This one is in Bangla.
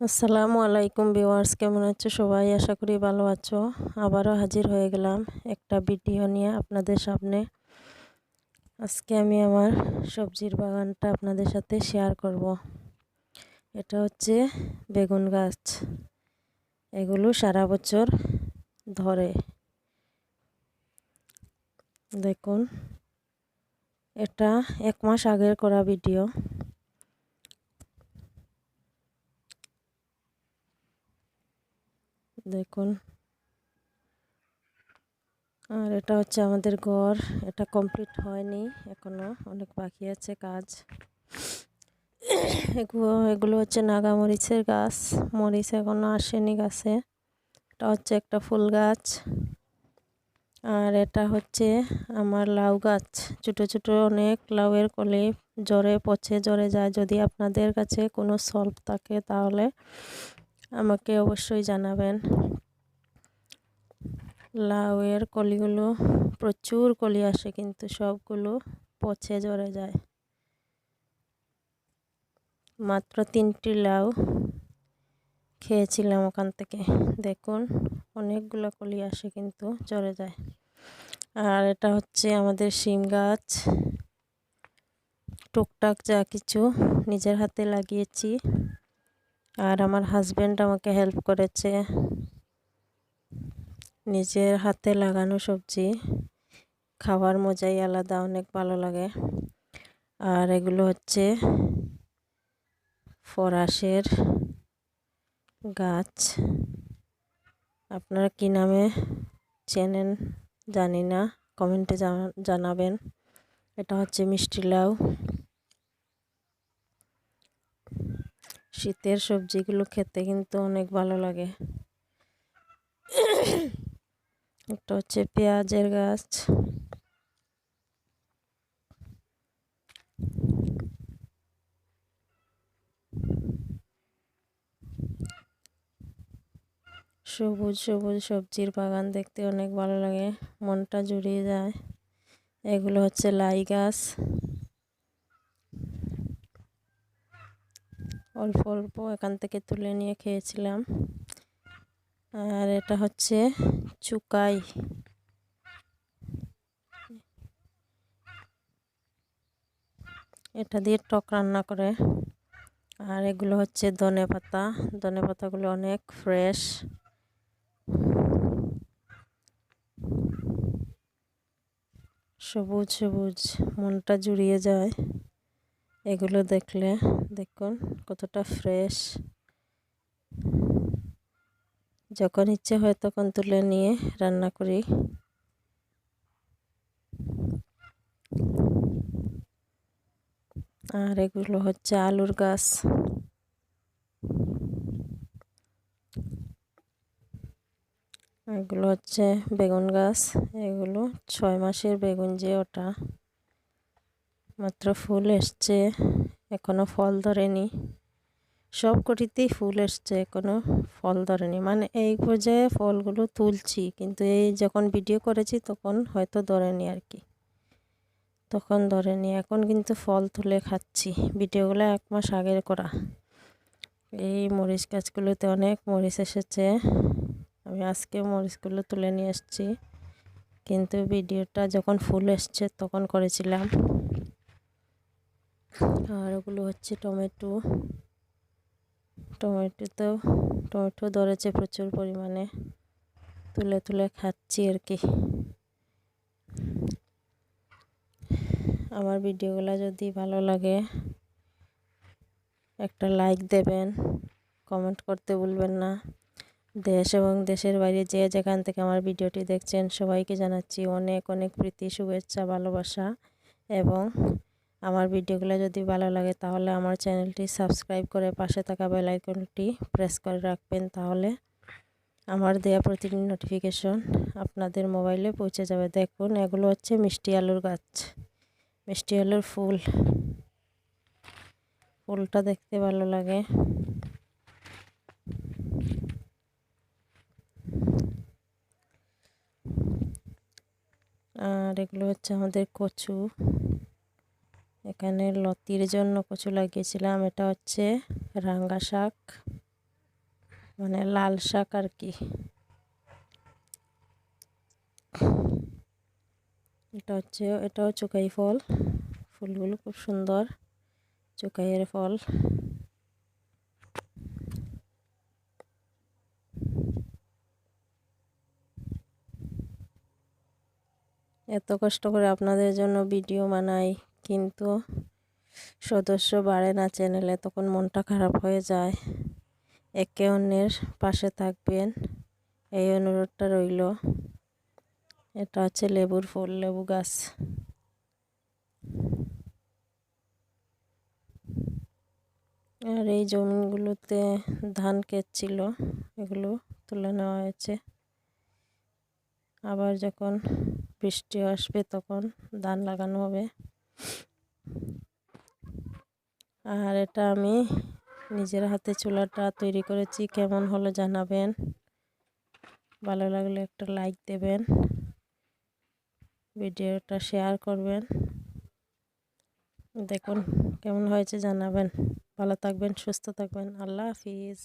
আসসালামু আলাইকুম ভিউয়ার্স, কেমন আছো সবাই? আশা করি ভালো আছো। আবারও হাজির হয়ে গেলাম একটা ভিডিও নিয়ে আপনাদের সামনে। আজকে আমি আমার সবজির বাগানটা আপনাদের সাথে শেয়ার করব। এটা হচ্ছে বেগুন গাছ। এগুলো সারা বছর ধরে। দেখুন, এটা এক মাস আগের করা ভিডিও। দেখুন। আর এটা হচ্ছে আমাদের ঘর। এটা কমপ্লিট হয়নি, এখনও অনেক বাকি আছে কাজ। এগুলো এগুলো হচ্ছে নাগা মরিচের গাছ। মরিচ এখনও আসেনি গাছে। এটা হচ্ছে একটা ফুল গাছ। আর এটা হচ্ছে আমার লাউ গাছ। ছোটো ছোটো অনেক লাউয়ের কলি। জ্বরে, পচে, জ্বরে যায়। যদি আপনাদের কাছে কোনো সলভ থাকে তাহলে আমাকে অবশ্যই জানাবেন। লাউয়ের কলিগুলো, প্রচুর কলি আসে কিন্তু সবগুলো পচে জ্বরে যায়। মাত্র তিনটি লাউ খেয়েছিলাম ওখান থেকে। দেখুন, অনেকগুলো কলি আসে কিন্তু জ্বরে যায়। আর এটা হচ্ছে আমাদের শিম গাছ। টুকটাক যা কিছু নিজের হাতে লাগিয়েছি। আর আমার হাজব্যান্ড আমাকে হেল্প করেছে নিজের হাতে লাগানো সবজি। খাওয়ার মজাই আলাদা, অনেক ভালো লাগে। আর এগুলো হচ্ছে ফরাসের গাছ। আপনারা কি নামে চেনেন জানি না কমেন্টে জানাবেন। এটা হচ্ছে মিষ্টি লাউ। শীতের সবজিগুলো খেতে কিন্তু অনেক ভালো লাগে। একটা হচ্ছে পেঁয়াজের গাছ। সবুজ সবুজ সবজির বাগান দেখতে অনেক ভালো লাগে, মনটা জুড়িয়ে যায়। এগুলো হচ্ছে লাই গাছ। অল্প অল্প এখান থেকে তুলে নিয়ে খেয়েছিলাম। আর এটা হচ্ছে চুকাই। এটা দিয়ে টক রান্না করে। আর এগুলো হচ্ছে ধনে পাতা। ধনে পাতাগুলো অনেক ফ্রেশ। সবুজ সবুজ, মনটা জুড়িয়ে যায়। এগুলো দেখলে দেখুন কতটা ফ্রেশ যখন ইচ্ছে হয় তখন তুলে নিয়ে রান্না করি। আর এগুলো হচ্ছে আলুর গাছ। এগুলো হচ্ছে বেগুন গাছ। এগুলো ছয় মাসের বেগুন যে ওটা। মাত্র ফুল এসছে, এখনও ফল ধরেনি। সব কটিতেই ফুল এসছে, এখনও ফল ধরেনি। মানে এই পর্যায়ে ফলগুলো তুলছি, কিন্তু এই যখন ভিডিও করেছি তখন হয়তো ধরেনি আর কি। তখন ধরেনি, এখন কিন্তু ফল তুলে খাচ্ছি। ভিডিওগুলো এক মাস আগের করা। এই মরিচ গাছগুলোতে অনেক মরিচ এসেছে। আমি আজকে মরিচগুলো তুলে নিয়ে এসেছি। কিন্তু ভিডিওটা যখন ফুল এসছে তখন করেছিলাম। আর ওগুলো হচ্ছে টমেটো। টমেটোতেও টমেটো ধরেছে প্রচুর পরিমাণে। তুলে তুলে খাচ্ছি আর কি। আমার ভিডিওগুলো যদি ভালো লাগে, একটা লাইক দেবেন কমেন্ট করতে ভুলবেন না। দেশ এবং দেশের বাইরে যে যেখান থেকে আমার ভিডিওটি দেখছেন, সবাইকে জানাচ্ছি অনেক অনেক প্রীতি, শুভেচ্ছা, ভালোবাসা এবং আমার ভিডিওগুলো যদি ভালো লাগে তাহলে আমার চ্যানেলটি সাবস্ক্রাইব করে পাশে থাকা বেল আইকনটি প্রেস করে রাখবেন তাহলে আমার দেয়া প্রতিদিন নোটিফিকেশন আপনাদের মোবাইলে পৌঁছে যাবে। দেখুন, এগুলো হচ্ছে মিষ্টি আলুর গাছ, মিষ্টি আলুর ফুল। ফুলটা দেখতে ভালো লাগে। আর এগুলো হচ্ছে আমাদের কচু। এখানে লতির জন্য কচু লাগিয়েছিলাম। এটা হচ্ছে রাঙ্গা শাক মানে লাল শাক আর কি। এটা হচ্ছে, এটাও চুকাই ফল। ফুলগুলো খুব সুন্দর, চুকাইয়ের ফল। এত কষ্ট করে আপনাদের জন্য ভিডিও বানাই। কিন্তু সদস্য বাড়ে না চ্যানেলে তখন মনটা খারাপ হয়ে যায়। একে অন্যের পাশে থাকবেন, এই অনুরোধটা রইল। এটা হচ্ছে লেবুর ফুল, লেবু গাছ। আর এই জমিগুলোতে ধান কেটছিল এগুলো তুলে নেওয়া হয়েছে। আবার যখন বৃষ্টি আসবে তখন ধান লাগানো হবে। আর এটা আমি নিজের হাতে চুলাটা তৈরি করেছি। কেমন হলো জানাবেন। ভালো লাগলে একটা লাইক দেবেন। ভিডিওটা শেয়ার করবেন। দেখুন কেমন হয়েছে জানাবেন। ভালো থাকবেন, সুস্থ থাকবেন। আল্লাহ হাফিজ।